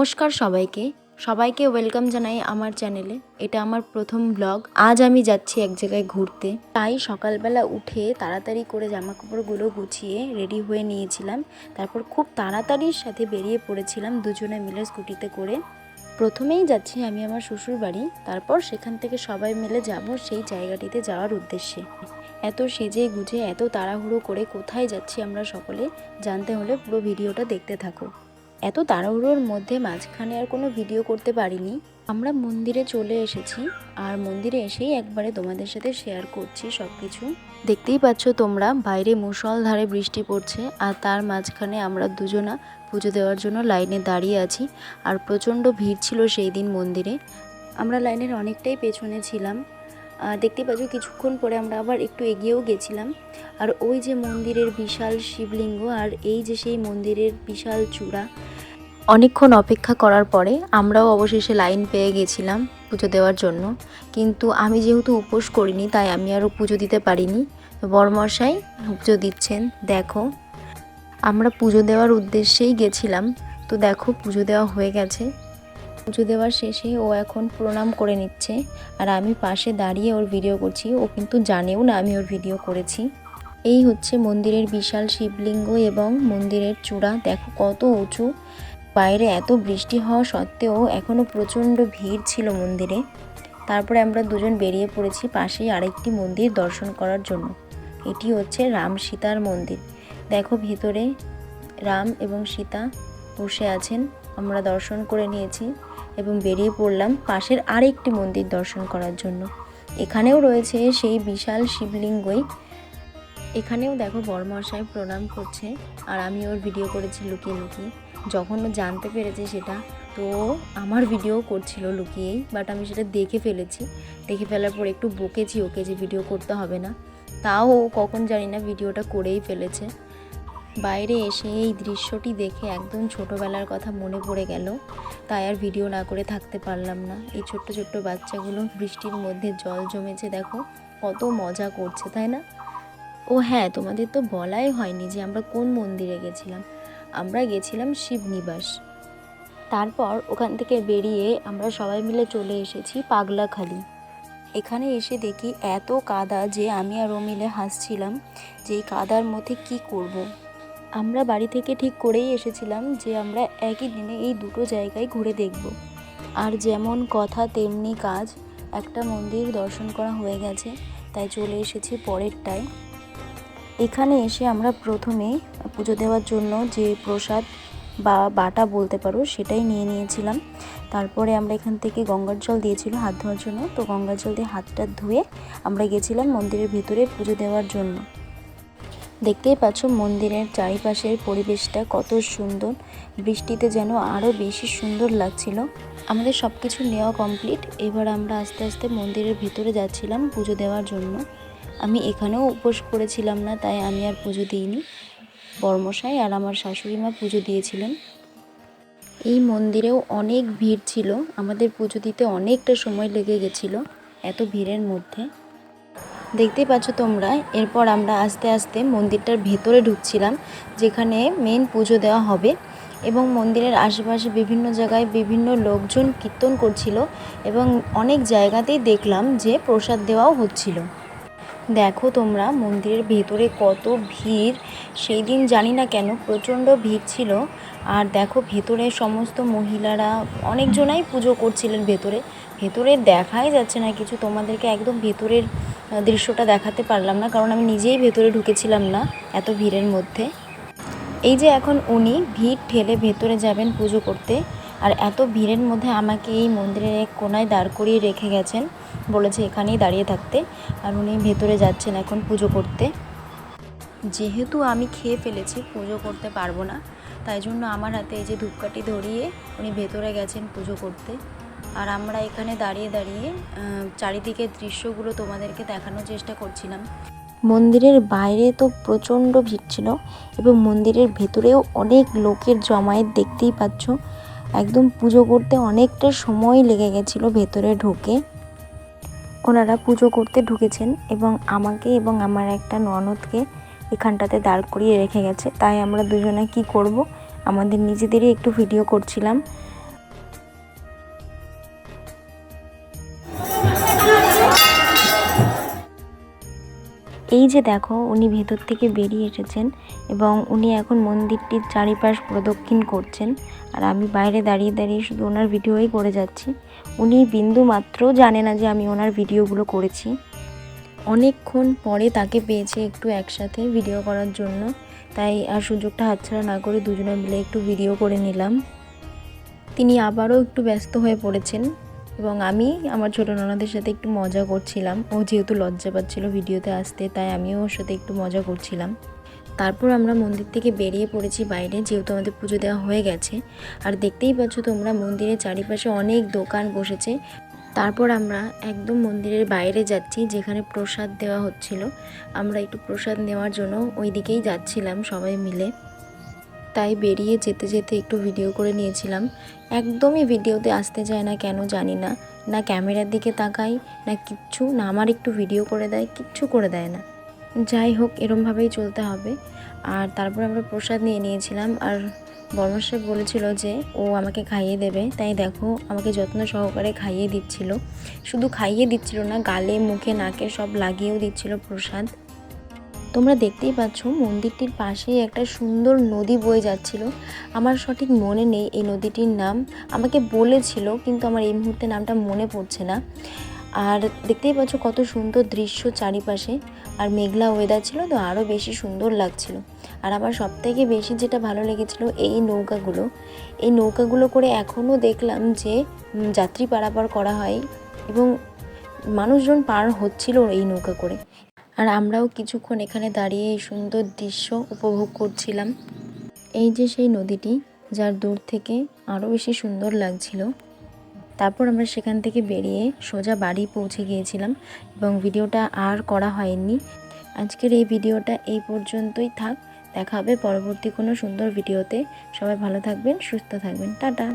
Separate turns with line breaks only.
নমস্কার সবাইকে। সবাইকে ওয়েলকাম জানাই আমার চ্যানেলে। এটা আমার প্রথম ব্লগ। আজ আমি যাচ্ছি এক জায়গায় ঘুরতে। তাই সকালবেলা উঠে তাড়াতাড়ি করে জামা কাপড়গুলো গুছিয়ে রেডি হয়ে নিয়েছিলাম। তারপর খুব তাড়াতাড়ির সাথে বেরিয়ে পড়েছিলাম দুজনে মিলে স্কুটিতে করে। প্রথমেই যাচ্ছি আমি আমার শ্বশুর বাড়ি। তারপর সেখান থেকে সবাই মিলে যাব সেই জায়গাটিতে যাওয়ার উদ্দেশ্যে। এত সেজে গুজে, এত তাড়াহুড়ো করে কোথায় যাচ্ছি আমরা সকলে জানতে হলে পুরো ভিডিওটা দেখতে থাকো। এত তাড়াহুড়োর মধ্যে মাঝখানে আর কোনো ভিডিও করতে পারিনি। আমরা মন্দিরে চলে এসেছি আর মন্দিরে এসেই একবারে তোমাদের সাথে শেয়ার করছি সব কিছু দেখতেই পাচ্ছ তোমরা, বাইরে মুষলধারে বৃষ্টি পড়ছে আর তার মাঝখানে আমরা দুজনা পুজো দেওয়ার জন্য লাইনে দাঁড়িয়ে আছি আর প্রচণ্ড ভিড় ছিল সেই দিন মন্দিরে। আমরা লাইনের অনেকটাই পেছনে ছিলাম। দেখতে পাচ্ছ কিছুক্ষণ পরে আমরা আবার একটু এগিয়েও গেছিলাম। আর ওই যে মন্দিরের বিশাল শিবলিঙ্গ আর এই যে সেই মন্দিরের বিশাল চূড়া, অনেকক্ষণ অপেক্ষা করার পরে আমরাও অবশেষে লাইন পেয়ে গেছিলাম পুজো দেওয়ার জন্য। কিন্তু আমি যেহেতু উপোস করিনি, তাই আমি আরও পুজো দিতে পারিনি। বরমশাই পুজো দিচ্ছেন, দেখো। আমরা পুজো দেওয়ার উদ্দেশ্যেই গেছিলাম। তো দেখো পুজো দেওয়া হয়ে গেছে। পুজো দেওয়ার শেষে ও এখন প্রণাম করে নিচ্ছে। আর আমি পাশে দাঁড়িয়ে ওর ভিডিও করছি। ও কিন্তু জানেও না আমি ওর ভিডিও করেছি। এই হচ্ছে মন্দিরের বিশাল শিবলিঙ্গ এবং মন্দিরের চূড়া। দেখো কত উঁচু। বাইরে এত বৃষ্টি হওয়া সত্ত্বেও এখনও প্রচণ্ড ভিড় ছিল মন্দিরে। তারপরে আমরা দুজন বেরিয়ে পড়েছি পাশেই আরেকটি মন্দির দর্শন করার জন্য। এটি হচ্ছে রাম সীতার মন্দির। দেখো ভেতরে রাম এবং সীতা বসে আছেন। আমরা দর্শন করে নিয়েছি এবং বেরিয়ে পড়লাম পাশের আরেকটি মন্দির দর্শন করার জন্য। এখানেও রয়েছে সেই বিশাল শিবলিঙ্গই। এখানেও দেখো বড়মশাই প্রণাম করছে আর আমি ওর ভিডিও করেছি লুকিয়ে লুকিয়ে। যখন ও জানতে পেরেছে সেটা, তো আমার ভিডিও করছিল লুকিয়েই বাট আমি সেটা দেখে ফেলেছি। দেখে ফেলার পর একটু বকেছি ওকে যে ভিডিও করতে হবে না। তাও ও কখন জানি না ভিডিওটা করেই ফেলেছে। বাইরে এসে এই দৃশ্যটি দেখে একদম ছোটোবেলার কথা মনে পড়ে গেল। তাই আর ভিডিও না করে থাকতে পারলাম না। এই ছোট্ট ছোট্ট বাচ্চাগুলো বৃষ্টির মধ্যে জল জমেছে, দেখো। কত মজা করছে, তাই না? ও হ্যাঁ তোমাদের তো বলাই হয়নি যে আমরা কোন মন্দিরে গেছিলাম। আমরা গেছিলাম শিবনিবাস। তারপর ওখান থেকে বেরিয়ে আমরা সবাই মিলে চলে এসেছি পাগলাখালি। এখানে এসে দেখি এত কাদা যে আমি আর ও মিলে হাসছিলাম যে এই কাদার মধ্যে কি করব। আমরা বাড়ি থেকে ঠিক করেই এসেছিলাম যে আমরা একই দিনে এই দুটো জায়গায় ঘুরে দেখব। আর যেমন কথা, তেমনি কাজ, একটা মন্দির দর্শন করা হয়ে গেছে, তাই চলে এসেছি পরেরটায় এখানে এসে আমরা প্রথমে পুজো দেওয়ার জন্য যে প্রসাদ বা বাটা বলতে পারো সেটাই নিয়ে নিয়েছিলাম। তারপরে আমরা এখান থেকে গঙ্গার জল দিয়েছিল হাত ধোয়ার জন্য, তো গঙ্গার জল দিয়ে হাতটা ধুয়ে আমরা গেছিলাম মন্দিরের ভিতরে পুজো দেওয়ার জন্য। দেখতেই পাচ্ছ মন্দিরের চারিপাশের পরিবেশটা কত সুন্দর। বৃষ্টিতে যেন আরও বেশি সুন্দর লাগছিল। আমাদের সব কিছু নেওয়া কমপ্লিট এবার আমরা আস্তে আস্তে মন্দিরের ভিতরে যাচ্ছিলাম পুজো দেওয়ার জন্য। আমি এখানেও উপোস করেছিলাম না, তাই আমি আর পুজো দিইনি। বর্মশাই আর আমার শাশুড়ি মা পুজো দিয়েছিলেন। এই মন্দিরেও অনেক ভিড় ছিল। আমাদের পুজো দিতে অনেকটা সময় লেগে গেছিল, এত ভিড়ের মধ্যে। দেখতেই পাচ্ছ তোমরা, এরপর আমরা আস্তে আস্তে মন্দিরটার ভেতরে ঢুকছিলাম, যেখানে মেন পুজো দেওয়া হবে এবং মন্দিরের আশেপাশে বিভিন্ন জায়গায় বিভিন্ন লোকজন কীর্তন করছিল এবং অনেক জায়গাতেই দেখলাম যে প্রসাদ দেওয়াও হচ্ছিল। দেখো তোমরা, মন্দিরের ভেতরে কত ভিড়, সেই দিন জানি না কেন প্রচণ্ড ভিড় ছিল। আর দেখো ভেতরে সমস্ত মহিলারা, অনেকজনাই পুজো করছিলেন ভেতরে। ভেতরে দেখাই যাচ্ছে না, কিছু তোমাদেরকে একদম ভেতরের দৃশ্যটা দেখাতে পারলাম না, কারণ আমি নিজেই ভেতরে ঢুকেছিলাম না এত ভিড়ের মধ্যে। এই যে এখন উনি ভিড় ঠেলে ভেতরে যাবেন পুজো করতে, আর এত ভিড়ের মধ্যে আমাকে এই মন্দিরের এক কোনায় দাঁড় করিয়ে রেখে গেছেন, বলেছে এখানেই দাঁড়িয়ে থাকতে, আর উনি ভেতরে যাচ্ছেন এখন পুজো করতে। যেহেতু আমি খেয়ে ফেলেছি, পুজো করতে পারব না, তাই জন্য আমার হাতে এই যে ধূপকাঠি ধরিয়ে উনি ভেতরে গেছেন পুজো করতে। আর আমরা এখানে দাঁড়িয়ে দাঁড়িয়ে চারিদিকের দৃশ্যগুলো তোমাদেরকে দেখানোর চেষ্টা করছিলাম। মন্দিরের বাইরে তো প্রচণ্ড ভিড় ছিল এবং মন্দিরের ভেতরেও অনেক লোকের জমায়েত দেখতেই পাচ্ছ। একদম পুজো করতে অনেকটা সময় লেগে গেছিল ভেতরে ঢোকে। ওনারা পুজো করতে ঢুকেছেন এবং আমাকে এবং আমার একটা ননদকে এখানটাতে দাঁড় করিয়ে রেখে গেছে। তাই আমরা দুজনে কি করব? আমাদের নিজেদেরই একটু ভিডিও করছিলাম। এই যে দেখো, উনি ভেতর থেকে বেরিয়ে এসেছেন এবং উনি এখন মন্দিরটির চারিপাশ প্রদক্ষিণ করছেন। আর আমি বাইরে দাঁড়িয়ে দাঁড়িয়ে শুধু ওনার ভিডিওই করে যাচ্ছি। উনি বিন্দু মাত্র জানে না যে আমি ওনার ভিডিওগুলো করেছি। অনেকক্ষণ পরে তাকে পেয়েছে একটু একসাথে ভিডিও করার জন্য। তাই আর সুযোগটা হাতছাড়া না করে দুজনে মিলে একটু ভিডিও করে নিলাম। তিনি আবারও একটু ব্যস্ত হয়ে পড়েছেন। এবং আমি আমার ছোটো ননদের সাথে একটু মজা করছিলাম। ও যেহেতু লজ্জা পাচ্ছিল ভিডিওতে আসতে, তাই আমিও ওর সাথে একটু মজা করছিলাম। তারপর আমরা মন্দির থেকে বেরিয়ে পড়েছি বাইরে, যেহেতু আমাদের পুজো দেওয়া হয়ে গেছে। আর দেখতেই পাচ্ছ তোমরা, মন্দিরের চারিপাশে অনেক দোকান বসেছে। তারপর আমরা একদম মন্দিরের বাইরে যাচ্ছি, যেখানে প্রসাদ দেওয়া হচ্ছিল। আমরা একটু প্রসাদ নেওয়ার জন্য ওই দিকেই যাচ্ছিলাম সবাই মিলে। তাই বেরিয়ে যেতে যেতে একটু ভিডিও করে নিয়েছিলাম। একদমই ভিডিওতে আসতে চায় না কেন জানি না। না ক্যামেরার দিকে তাকাই, না কিচ্ছু, না আমার একটু ভিডিও করে দেয়, কিচ্ছু করে দেয় না। যাই হোক, এরমভাবেই চলতে হবে। আর তারপর আমরা প্রসাদ নিয়ে নিয়েছিলাম। আর বর্মশাই বলেছিল যে, ও আমাকে খাইয়ে দেবে। তাই দেখো, আমাকে যত্ন সহকারে খাইয়ে দিচ্ছিল। শুধু খাইয়ে দিচ্ছিল না, গালে, মুখে, নাকে সব লাগিয়েও দিচ্ছিল প্রসাদ। তোমরা দেখতেই পাচ্ছ মন্দিরটির পাশেই একটা সুন্দর নদী বয়ে যাচ্ছিল। আমার সঠিক মনে নেই এই নদীটির নাম। আমাকে বলেছিল, কিন্তু আমার এই মুহূর্তে নামটা মনে পড়ছে না। আর দেখতেই পাচ্ছ কত সুন্দর দৃশ্য চারিপাশে। আর মেঘলা ওয়েদার ছিল তো আরও বেশি সুন্দর লাগছিল। আর আমার সবথেকে বেশি যেটা ভালো লেগেছিল এই নৌকাগুলো। এই নৌকাগুলো করে এখনও দেখলাম যে যাত্রী পারাপার করা হয় এবং মানুষজন পার হচ্ছিল এই নৌকা করে। আর আমরাও কিছুক্ষণ এখানে দাঁড়িয়ে এই সুন্দর দৃশ্য উপভোগ করছিলাম। এই যে সেই নদীটি, যার দূর থেকে আরও বেশি সুন্দর লাগছিল। তারপর আমরা সেখান থেকে বেরিয়ে সোজা বাড়ি পৌঁছে গিয়েছিলাম এবং ভিডিওটা আর করা হয়নি। আজকের এই ভিডিওটা এই পর্যন্তই থাক। দেখা হবে পরবর্তী কোনো সুন্দর ভিডিওতে। সবাই ভালো থাকবেন, সুস্থ থাকবেন। টাটা।